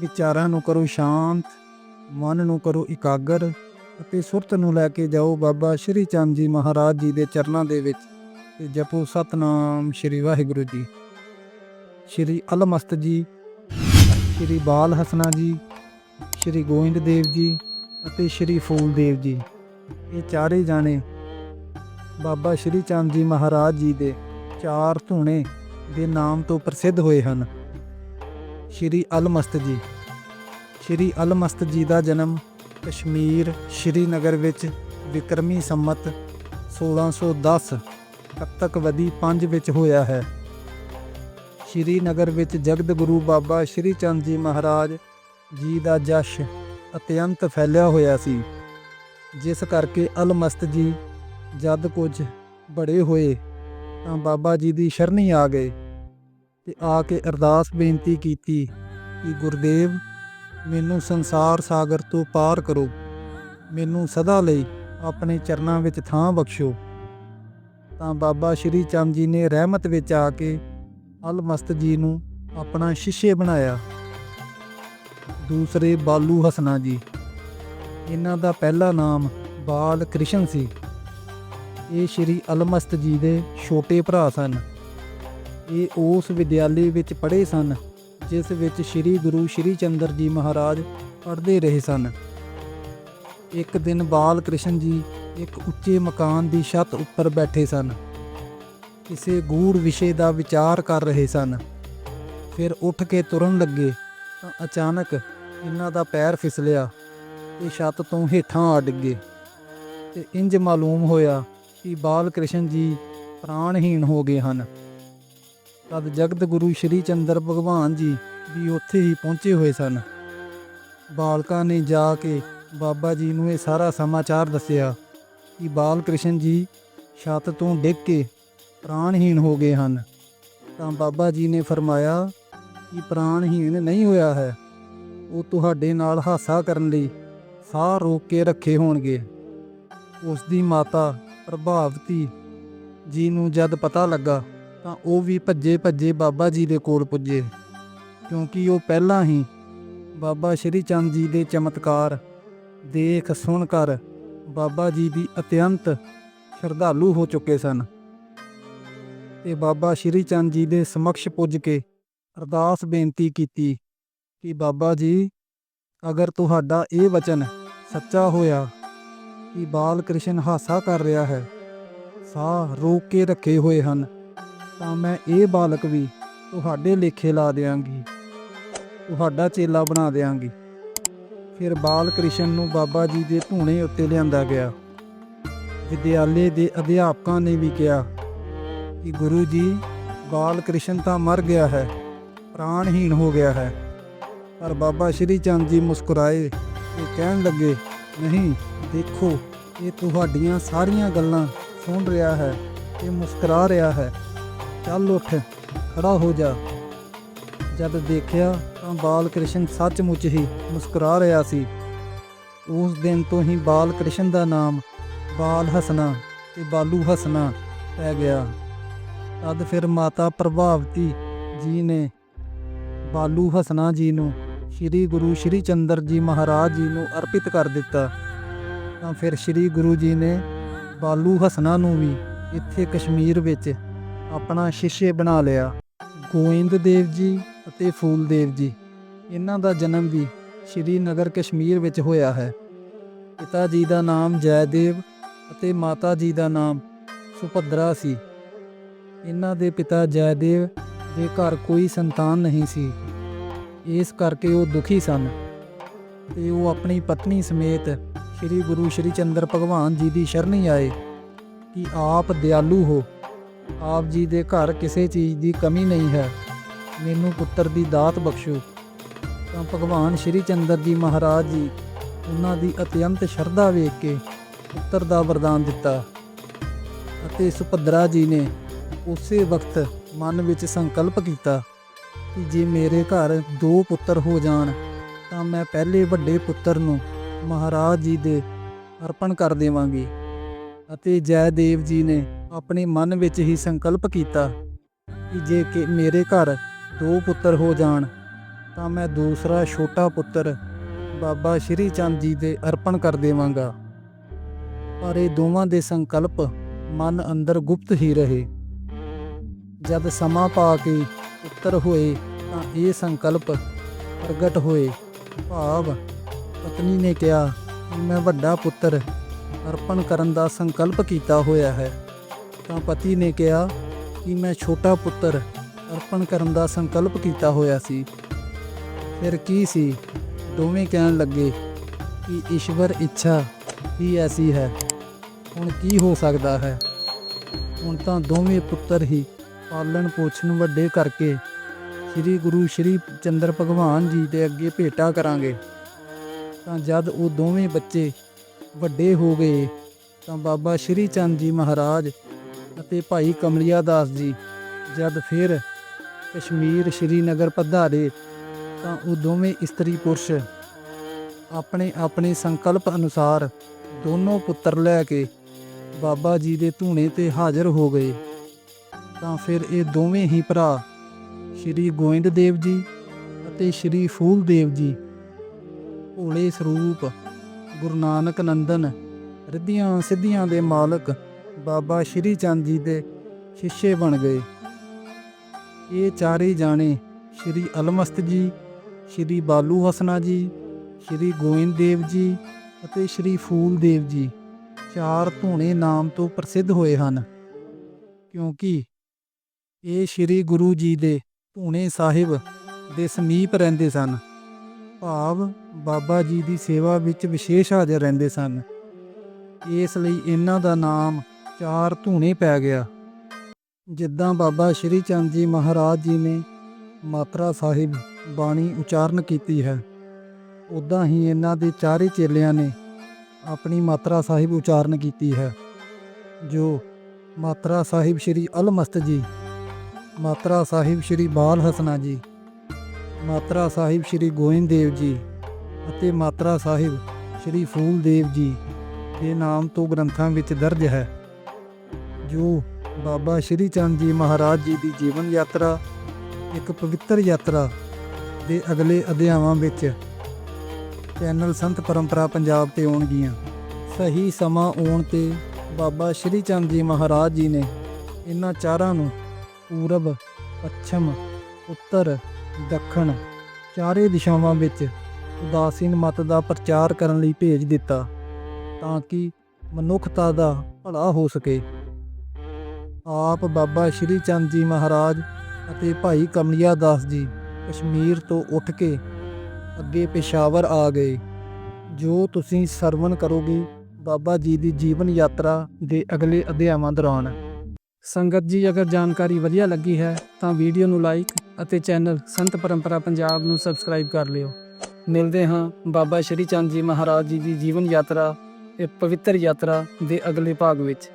ਵਿਚਾਰਾਂ ਨੂੰ ਕਰੋ ਸ਼ਾਂਤ, ਮਨ ਨੂੰ ਕਰੋ ਇਕਾਗਰ ਅਤੇ ਸੁਰਤ ਨੂੰ ਲੈ ਕੇ ਜਾਓ ਬਾਬਾ ਸ਼੍ਰੀ ਚੰਦ ਜੀ ਮਹਾਰਾਜ ਜੀ ਦੇ ਚਰਨਾਂ ਦੇ ਵਿੱਚ ਤੇ ਜਪੋ ਸਤਨਾਮ ਸ਼੍ਰੀ ਵਾਹਿਗੁਰੂ ਜੀ। ਸ਼੍ਰੀ ਅਲਮਸਤ ਜੀ, ਸ਼੍ਰੀ ਬਾਲ ਹਸਨਾ ਜੀ, ਸ਼੍ਰੀ ਗੋਇੰਦ ਦੇਵ ਜੀ ਅਤੇ ਸ਼੍ਰੀ ਫੂਲ ਦੇਵ ਜੀ। ਇਹ ਚਾਰੇ ਜਾਣੇ ਬਾਬਾ ਸ਼੍ਰੀ ਚੰਦ ਜੀ ਮਹਾਰਾਜ ਜੀ ਦੇ ਚਾਰ ਧੂਣੇ ਦੇ ਨਾਮ ਤੋਂ ਪ੍ਰਸਿੱਧ ਹੋਏ ਹਨ। ਸ਼੍ਰੀ ਅਲਮਸਤ ਜੀ। ਸ਼੍ਰੀ ਅਲਮਸਤ ਜੀ ਦਾ ਜਨਮ ਕਸ਼ਮੀਰ ਸ਼੍ਰੀਨਗਰ ਵਿੱਚ ਵਿਕਰਮੀ ਸੰਮਤ 1610 ਕੱਤਕਵਦੀ 5 ਵਿੱਚ ਹੋਇਆ ਹੈ। ਸ਼੍ਰੀਨਗਰ ਵਿੱਚ ਜਗਤ ਗੁਰੂ ਬਾਬਾ ਸ਼੍ਰੀ ਚੰਦ ਜੀ ਮਹਾਰਾਜ ਜੀ ਦਾ ਜਸ਼ ਅਤਿਅੰਤ ਫੈਲਿਆ ਹੋਇਆ ਸੀ, ਜਿਸ ਕਰਕੇ ਅਲਮਸਤ ਜੀ ਜਦ ਕੁਝ ਬੜੇ ਹੋਏ ਤਾਂ ਬਾਬਾ ਜੀ ਦੀ ਸ਼ਰਣੀ ਆ ਗਏ। ਤੇ ਆ ਕੇ ਅਰਦਾਸ ਬੇਨਤੀ ਕੀਤੀ ਕਿ ਗੁਰਦੇਵ, ਮੈਨੂੰ ਸੰਸਾਰ ਸਾਗਰ ਤੋਂ ਪਾਰ ਕਰੋ। ਮੈਨੂੰ ਸਦਾ ਲਈ ਆਪਣੇ ਚਰਨਾਂ ਵਿੱਚ ਥਾਂ ਬਖਸ਼ੋ। ਤਾਂ ਬਾਬਾ ਸ਼੍ਰੀ ਚੰਦ ਜੀ ਨੇ ਰਹਿਮਤ ਵਿੱਚ ਆ ਕੇ ਅਲਮਸਤ ਜੀ ਨੂੰ ਆਪਣਾ ਸ਼ਿਸ਼ੇ ਬਣਾਇਆ। ਦੂਸਰੇ ਬਾਲੂ ਹਸਨਾ ਜੀ, ਇਹਨਾਂ ਦਾ ਪਹਿਲਾ ਨਾਮ ਬਾਲ ਕ੍ਰਿਸ਼ਨ ਸੀ। ਇਹ ਸ਼੍ਰੀ ਅਲਮਸਤ ਜੀ ਦੇ ਛੋਟੇ ਭਰਾ ਸਨ। ਇਹ ਉਸ ਵਿਦਿਆਲੇ ਵਿੱਚ ਪੜ੍ਹੇ ਸਨ, ਜਿਸ ਵਿੱਚ ਸ਼੍ਰੀ ਗੁਰੂ ਸ਼੍ਰੀ ਚੰਦਰ ਜੀ ਮਹਾਰਾਜ ਪੜ੍ਹਦੇ ਰਹੇ ਸਨ। ਇੱਕ ਦਿਨ ਬਾਲ ਕ੍ਰਿਸ਼ਨ ਜੀ ਇੱਕ ਉੱਚੇ ਮਕਾਨ ਦੀ ਛੱਤ ਉੱਪਰ ਬੈਠੇ ਸਨ। ਕਿਸੇ ਗੂੜ ਵਿਸ਼ੇ ਦਾ ਵਿਚਾਰ ਕਰ ਰਹੇ ਸਨ। ਫਿਰ ਉੱਠ ਕੇ ਤੁਰਨ ਲੱਗੇ ਤਾਂ ਅਚਾਨਕ ਇਹਨਾਂ ਦਾ ਪੈਰ ਫਿਸਲਿਆ ਤੇ ਛੱਤ ਤੋਂ ਹੇਠਾਂ ਆ ਡਿੱਗੇ। ਤੇ ਇੰਜ ਮਾਲੂਮ ਹੋਇਆ ਕਿ ਬਾਲ ਕ੍ਰਿਸ਼ਨ ਜੀ ਪ੍ਰਾਣਹੀਣ ਹੋ ਗਏ ਹਨ। ਤਦ ਜਗਤ ਗੁਰੂ ਸ਼੍ਰੀ ਚੰਦਰ ਭਗਵਾਨ ਜੀ ਵੀ ਉੱਥੇ ਹੀ ਪਹੁੰਚੇ ਹੋਏ ਸਨ। ਬਾਲਕਾਂ ਨੇ ਜਾ ਕੇ ਬਾਬਾ ਜੀ ਨੂੰ ਇਹ ਸਾਰਾ ਸਮਾਚਾਰ ਦੱਸਿਆ ਕਿ ਬਾਲ ਕ੍ਰਿਸ਼ਨ ਜੀ ਛੱਤ ਤੋਂ ਡਿੱਗ ਕੇ ਪ੍ਰਾਣਹੀਣ ਹੋ ਗਏ ਹਨ। ਤਾਂ ਬਾਬਾ ਜੀ ਨੇ ਫਰਮਾਇਆ ਕਿ ਪ੍ਰਾਣਹੀਣ ਨਹੀਂ ਹੋਇਆ ਹੈ। ਉਹ ਤੁਹਾਡੇ ਨਾਲ ਹਾਸਾ ਕਰਨ ਲਈ ਸਾਹ ਰੋਕ ਕੇ ਰੱਖੇ ਹੋਣਗੇ। ਉਸ ਦੀ ਮਾਤਾ ਪ੍ਰਭਾਵਤੀ ਜੀ ਨੂੰ ਜਦ ਪਤਾ ਲੱਗਾ ਤਾਂ ਉਹ ਵੀ ਭੱਜੇ ਭੱਜੇ ਬਾਬਾ ਜੀ ਦੇ ਕੋਲ ਪੁੱਜੇ। ਕਿਉਂਕਿ ਉਹ ਪਹਿਲਾਂ ਹੀ ਬਾਬਾ ਸ਼੍ਰੀ ਚੰਦ ਜੀ ਦੇ ਚਮਤਕਾਰ, ਦੇਖ ਸੁਣ ਕਰ ਬਾਬਾ ਜੀ ਦੀ ਅਤਿਅੰਤ ਸ਼ਰਧਾਲੂ ਹੋ ਚੁੱਕੇ ਸਨ। ਤੇ ਬਾਬਾ ਸ਼੍ਰੀ ਚੰਦ ਜੀ ਦੇ ਸਮਕਸ਼ ਪੁੱਜ ਕੇ ਅਰਦਾਸ ਬੇਨਤੀ ਕੀਤੀ ਕਿ ਬਾਬਾ ਜੀ, ਅਗਰ ਤੁਹਾਡਾ ਇਹ ਵਚਨ ਸੱਚਾ ਹੋਇਆ ਕਿ ਬਾਲ ਕ੍ਰਿਸ਼ਨ ਹਾਸਾ ਕਰ ਰਿਹਾ ਹੈ, ਸਾਹ ਰੋਕ ਕੇ ਰੱਖੇ ਹੋਏ ਹਨ। ਤਾਂ ਮੈਂ ਇਹ ਬਾਲਕ ਵੀ ਤੁਹਾਡੇ ਲੇਖੇ ਲਾ ਦਿਆਂਗੀ। ਤੁਹਾਡਾ ਚੇਲਾ ਬਣਾ ਦਿਆਂਗੀ। ਫਿਰ ਬਾਲ ਕ੍ਰਿਸ਼ਨ ਨੂੰ ਬਾਬਾ ਜੀ ਦੇ ਧੂਣੇ ਉੱਤੇ ਲਿਆਂਦਾ ਗਿਆ। ਵਿਦਿਆਲੇ ਦੇ ਅਧਿਆਪਕਾਂ ਨੇ ਵੀ ਕਿਹਾ ਕਿ ਗੁਰੂ ਜੀ, ਬਾਲ ਕ੍ਰਿਸ਼ਨ ਤਾਂ ਮਰ ਗਿਆ ਹੈ, ਪ੍ਰਾਣਹੀਣ ਹੋ ਗਿਆ ਹੈ। ਪਰ ਬਾਬਾ ਸ਼੍ਰੀ ਚੰਦ ਜੀ ਮੁਸਕਰਾਏ ਤੇ ਕਹਿਣ ਲੱਗੇ, ਨਹੀਂ, ਦੇਖੋ, ਇਹ ਤੁਹਾਡੀਆਂ ਸਾਰੀਆਂ ਗੱਲਾਂ ਸੁਣ ਰਿਹਾ ਹੈ ਇਹ ਮੁਸਕਰਾ ਰਿਹਾ ਹੈ। ਚੱਲ ਉੱਠ, ਖੜਾ ਹੋ ਜਾ। ਜਦ ਦੇਖਿਆ ਤਾਂ ਬਾਲ ਕ੍ਰਿਸ਼ਨ ਸੱਚਮੁੱਚ ਹੀ ਮੁਸਕਰਾ ਰਿਹਾ ਸੀ। ਉਸ ਦਿਨ ਤੋਂ ਹੀ ਬਾਲ ਕ੍ਰਿਸ਼ਨ ਦਾ ਨਾਮ ਬਾਲ ਹਸਨਾ ਤੇ ਬਾਲੂ ਹਸਨਾ ਪੈ ਗਿਆ। ਤਦ ਫਿਰ ਮਾਤਾ ਪ੍ਰਭਾਵਤੀ ਜੀ ਨੇ ਬਾਲੂ ਹਸਨਾ ਜੀ ਨੂੰ ਸ੍ਰੀ ਗੁਰੂ ਸ੍ਰੀ ਚੰਦਰ ਜੀ ਮਹਾਰਾਜ ਜੀ ਨੂੰ ਅਰਪਿਤ ਕਰ ਦਿੱਤਾ। ਤਾਂ ਫਿਰ ਸ੍ਰੀ ਗੁਰੂ ਜੀ ਨੇ ਬਾਲੂ ਹਸਨਾ ਨੂੰ ਵੀ ਇੱਥੇ ਕਸ਼ਮੀਰ ਵਿੱਚ ਆਪਣਾ ਸ਼ਿਸ਼ੇ ਬਣਾ ਲਿਆ। ਗੋਇੰਦ ਦੇਵ ਜੀ ਅਤੇ ਫੂਲ ਦੇਵ ਜੀ। ਇਹਨਾਂ ਦਾ ਜਨਮ ਵੀ ਸ੍ਰੀ ਨਗਰ ਕਸ਼ਮੀਰ ਵਿੱਚ ਹੋਇਆ ਹੈ। ਪਿਤਾ ਜੀ ਦਾ ਨਾਮ ਜੈਦੇਵ ਅਤੇ ਮਾਤਾ ਜੀ ਦਾ ਨਾਮ ਸੁਭਦਰਾ ਸੀ। ਇਹਨਾਂ ਦੇ ਪਿਤਾ ਜੈਦੇਵ ਦੇ ਘਰ ਕੋਈ ਸੰਤਾਨ ਨਹੀਂ ਸੀ। ਇਸ ਕਰਕੇ ਉਹ ਦੁਖੀ ਸਨ ਤੇ ਉਹ ਆਪਣੀ ਪਤਨੀ ਸਮੇਤ ਸ੍ਰੀ ਗੁਰੂ ਸ੍ਰੀ ਚੰਦਰ ਭਗਵਾਨ ਜੀ ਦੀ ਸ਼ਰਣੀ ਆਏ ਕਿ ਆਪ ਦਿਆਲੂ ਹੋ। ਆਪ ਜੀ ਦੇ ਘਰ ਕਿਸੇ ਚੀਜ਼ ਦੀ ਕਮੀ ਨਹੀਂ ਹੈ। ਮੈਨੂੰ ਪੁੱਤਰ ਦੀ ਦਾਤ ਬਖਸ਼ੋ ਤਾਂ ਭਗਵਾਨ ਸ਼੍ਰੀ ਚੰਦਰ ਜੀ ਮਹਾਰਾਜ ਜੀ ਉਹਨਾਂ ਦੀ ਅਤਿਅੰਤ ਸ਼ਰਧਾ ਵੇਖ ਕੇ ਪੁੱਤਰ ਦਾ ਵਰਦਾਨ ਦਿੱਤਾ ਅਤੇ ਸੁਭਦਰਾ ਜੀ ਨੇ ਉਸੇ ਵਕਤ ਮਨ ਵਿੱਚ ਸੰਕਲਪ ਕੀਤਾ ਕਿ ਜੇ ਮੇਰੇ ਘਰ ਦੋ ਪੁੱਤਰ ਹੋ ਜਾਣ, ਤਾਂ ਮੈਂ ਪਹਿਲੇ ਵੱਡੇ ਪੁੱਤਰ ਨੂੰ ਮਹਾਰਾਜ ਜੀ ਦੇ ਅਰਪਣ ਕਰ ਦੇਵਾਂਗੀ। ਅਤੇ ਜੈਦੇਵ ਜੀ ਨੇ ਆਪਣੇ ਮਨ ਵਿੱਚ ਹੀ ਸੰਕਲਪ ਕੀਤਾ ਕਿ ਜੇ ਕਿ ਮੇਰੇ ਘਰ ਦੋ ਪੁੱਤਰ ਹੋ ਜਾਣ, ਤਾਂ ਮੈਂ ਦੂਸਰਾ ਛੋਟਾ ਪੁੱਤਰ ਬਾਬਾ ਸ਼੍ਰੀ ਚੰਦ ਜੀ ਦੇ ਅਰਪਣ ਕਰ ਦੇਵਾਂਗਾ। ਪਰ ਇਹ ਦੋਵਾਂ ਦੇ ਸੰਕਲਪ ਮਨ ਅੰਦਰ ਗੁਪਤ ਹੀ ਰਹੇ। ਜਦ ਸਮਾਂ ਪਾ ਕੇ ਪੁੱਤਰ ਹੋਏ, ਤਾਂ ਇਹ ਸੰਕਲਪ ਪ੍ਰਗਟ ਹੋਏ। ਭਾਵ ਪਤਨੀ ਨੇ ਕਿਹਾ ਮੈਂ ਵੱਡਾ ਪੁੱਤਰ ਅਰਪਣ ਕਰਨ ਦਾ ਸੰਕਲਪ ਕੀਤਾ ਹੋਇਆ ਹੈ। ਤਾਂ ਪਤੀ ਨੇ ਕਿਹਾ ਕਿ ਮੈਂ ਛੋਟਾ ਪੁੱਤਰ ਅਰਪਣ ਕਰਨ ਦਾ ਸੰਕਲਪ ਕੀਤਾ ਹੋਇਆ ਸੀ। ਫਿਰ ਕੀ ਸੀ? ਦੋਵੇਂ ਕਹਿਣ ਲੱਗੇ ਕਿ ਈਸ਼ਵਰ ਇੱਛਾ ਹੀ ਐਸੀ ਹੈ। ਹੁਣ ਕੀ ਹੋ ਸਕਦਾ ਹੈ? ਹੁਣ ਤਾਂ ਦੋਵੇਂ ਪੁੱਤਰ ਹੀ ਪਾਲਣ ਪੋਸ਼ਣ ਵੱਡੇ ਕਰਕੇ ਸ੍ਰੀ ਗੁਰੂ ਸ੍ਰੀ ਚੰਦਰ ਭਗਵਾਨ ਜੀ ਦੇ ਅੱਗੇ ਭੇਟਾ ਕਰਾਂਗੇ। ਤਾਂ ਜਦ ਉਹ ਦੋਵੇਂ ਬੱਚੇ ਵੱਡੇ ਹੋ ਗਏ, ਤਾਂ ਬਾਬਾ ਸ਼੍ਰੀ ਚੰਦ ਜੀ ਮਹਾਰਾਜ ਅਤੇ ਭਾਈ ਕਮਲਿਆ ਦਾਸ ਜੀ, ਜਦ ਫਿਰ ਕਸ਼ਮੀਰ ਸ਼੍ਰੀਨਗਰ ਪਧਾਰੇ, ਤਾਂ ਉਹ ਦੋਵੇਂ ਇਸਤਰੀ ਪੁਰਸ਼ ਆਪਣੇ ਆਪਣੇ ਸੰਕਲਪ ਅਨੁਸਾਰ ਦੋਨੋਂ ਪੁੱਤਰ ਲੈ ਕੇ ਬਾਬਾ ਜੀ ਦੇ ਧੂਣੇ ਤੇ ਹਾਜ਼ਰ ਹੋ ਗਏ। ਤਾਂ ਫਿਰ ਇਹ ਦੋਵੇਂ ਹੀ ਭਰਾ ਸ਼੍ਰੀ ਗੋਇੰਦ ਦੇਵ ਜੀ ਅਤੇ ਸ਼੍ਰੀ ਫੂਲ ਦੇਵ ਜੀ ਭੋਲੇ ਸਰੂਪ ਗੁਰੂ ਨਾਨਕ ਨੰਦਨ ਰਿੱਧੀਆਂ ਸਿੱਧੀਆਂ ਦੇ ਮਾਲਕ ਬਾਬਾ ਸ਼੍ਰੀ ਚੰਦ ਜੀ ਦੇ ਸ਼ਿష్ਏ ਬਣ ਗਏ। ਇਹ ਚਾਰੇ ਜਾਣੇ ਸ਼੍ਰੀ ਅਲਮਸਤ ਜੀ, ਸ਼੍ਰੀ ਬਾਲੂ ਹਸਨਾ ਜੀ, ਸ਼੍ਰੀ ਗੋਇੰਦ ਦੇਵ ਜੀ ਅਤੇ ਸ਼੍ਰੀ ਫੂਲ ਦੇਵ ਜੀ ਚਾਰ ਧੂਣੇ ਨਾਮ ਤੋਂ ਪ੍ਰਸਿੱਧ ਹੋਏ ਹਨ। ਕਿਉਂਕਿ ਇਹ ਸ਼੍ਰੀ ਗੁਰੂ ਜੀ ਦੇ ਧੂਣੇ ਸਾਹਿਬ ਦੇ ਸਮੀਪ ਰਹਿੰਦੇ ਸਨ। ਭਾਵ ਬਾਬਾ ਜੀ ਦੀ ਸੇਵਾ ਵਿੱਚ ਵਿਸ਼ੇਸ਼ ਹਾਜ਼ਰ ਰਹਿੰਦੇ ਸਨ। ਇਸ ਲਈ ਇਹਨਾਂ ਦਾ ਨਾਮ ਚਾਰ ਧੂਣੇ ਪੈ ਗਿਆ। ਜਿੱਦਾਂ ਬਾਬਾ ਸ਼੍ਰੀ ਚੰਦ ਜੀ ਮਹਾਰਾਜ ਜੀ ਨੇ ਮਾਤਰਾ ਸਾਹਿਬ ਬਾਣੀ ਉਚਾਰਨ ਕੀਤੀ ਹੈ ਉਦਾਂ ਹੀ ਇਹਨਾਂ ਦੇ ਚਾਰੇ ਚੇਲਿਆਂ ਨੇ ਆਪਣੀ ਮਾਤਰਾ ਸਾਹਿਬ ਉਚਾਰਨ ਕੀਤੀ ਹੈ, ਜੋ ਮਾਤਰਾ ਸਾਹਿਬ ਸ਼੍ਰੀ ਅਲਮਸਤ ਜੀ, ਮਾਤਰਾ ਸਾਹਿਬ ਸ਼੍ਰੀ ਬਾਲ ਹਸਨਾ ਜੀ, ਮਾਤਰਾ ਸਾਹਿਬ ਸ਼੍ਰੀ ਗੋਇੰਦ ਦੇਵ ਜੀ ਅਤੇ ਮਾਤਰਾ ਸਾਹਿਬ ਸ਼੍ਰੀ ਫੂਲ ਦੇਵ ਜੀ ਦੇ ਨਾਮ ਤੋਂ ਗ੍ਰੰਥਾਂ ਵਿੱਚ ਦਰਜ ਹੈ। ਜੋ ਬਾਬਾ ਸ਼੍ਰੀ ਚੰਦ ਜੀ ਮਹਾਰਾਜ ਜੀ ਦੀ ਜੀਵਨ ਯਾਤਰਾ, ਇੱਕ ਪਵਿੱਤਰ ਯਾਤਰਾ ਦੇ ਅਗਲੇ ਅਧਿਆਵਾਂ ਵਿੱਚ ਚੈਨਲ ਸੰਤ ਪਰੰਪਰਾ ਪੰਜਾਬ ਤੇ ਆਉਣਗੀਆਂ। ਸਹੀ ਸਮਾਂ ਆਉਣ ਤੇ ਬਾਬਾ ਸ਼੍ਰੀ ਚੰਦ ਜੀ ਮਹਾਰਾਜ ਜੀ ਨੇ ਇਹਨਾਂ ਚਾਰਾਂ ਨੂੰ ਪੂਰਬ, ਪੱਛਮ, ਉੱਤਰ, ਦੱਖਣ ਚਾਰੇ ਦਿਸ਼ਾਵਾਂ ਵਿੱਚ ਉਦਾਸੀਨ ਮਤ ਦਾ ਪ੍ਰਚਾਰ ਕਰਨ ਲਈ ਭੇਜ ਦਿੱਤਾ ਤਾਂ ਕਿ ਮਨੁੱਖਤਾ ਦਾ ਭਲਾ ਹੋ ਸਕੇ। ਆਪ ਬਾਬਾ ਸ਼੍ਰੀ ਚੰਦ ਜੀ ਮਹਾਰਾਜ ਅਤੇ ਭਾਈ ਕਮਲਿਆ ਦਾਸ ਜੀ ਕਸ਼ਮੀਰ ਤੋਂ ਉੱਠ ਕੇ ਅੱਗੇ ਪੇਸ਼ਾਵਰ ਆ ਗਏ। ਜੋ ਤੁਸੀਂ ਸਰਵਨ ਕਰੋਗੇ, ਬਾਬਾ ਜੀ ਦੀ ਜੀਵਨ ਯਾਤਰਾ ਦੇ ਅਗਲੇ ਅਧਿਆਵਾਂ ਦੌਰਾਨ। ਸੰਗਤ ਜੀ, ਅਗਰ ਜਾਣਕਾਰੀ ਵਧੀਆ ਲੱਗੀ ਹੈ, ਤਾਂ ਵੀਡੀਓ ਨੂੰ ਲਾਈਕ ਅਤੇ ਚੈਨਲ ਸੰਤ ਪਰੰਪਰਾ ਪੰਜਾਬ ਨੂੰ ਸਬਸਕ੍ਰਾਈਬ ਕਰ ਲਿਓ। ਮਿਲਦੇ ਹਾਂ ਬਾਬਾ ਸ਼੍ਰੀ ਚੰਦ ਜੀ ਮਹਾਰਾਜ ਜੀ ਦੀ ਜੀਵਨ ਯਾਤਰਾ, ਇਹ ਪਵਿੱਤਰ ਯਾਤਰਾ ਦੇ ਅਗਲੇ ਭਾਗ ਵਿੱਚ।